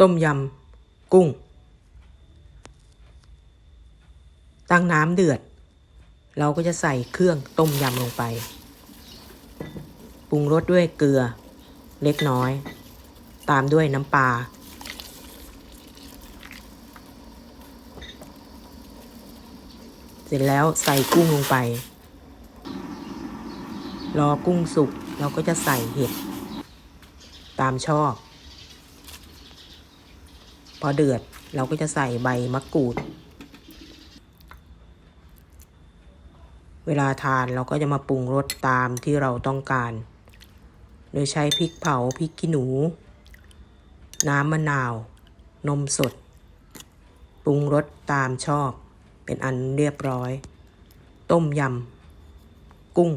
ต้มยำ กุ้ง ตั้งน้ำเดือด เราก็จะใส่เครื่องต้มยำลงไป ปรุงรสด้วยเกลือ เล็กน้อย ตามด้วยน้ำปลา เสร็จแล้วใส่กุ้งลงไป รอกุ้งสุกเราก็จะใส่เห็ด ตามชอบ พอเดือดเราก็จะใส่ใบมะกรูด เวลาทานเราก็จะมาปรุงรสตามที่เราต้องการ โดยใช้พริกเผาพริกขี้หนู น้ำมะนาว นมสด ปรุงรสตามชอบ เป็นอันเรียบร้อย ต้มยำ กุ้ง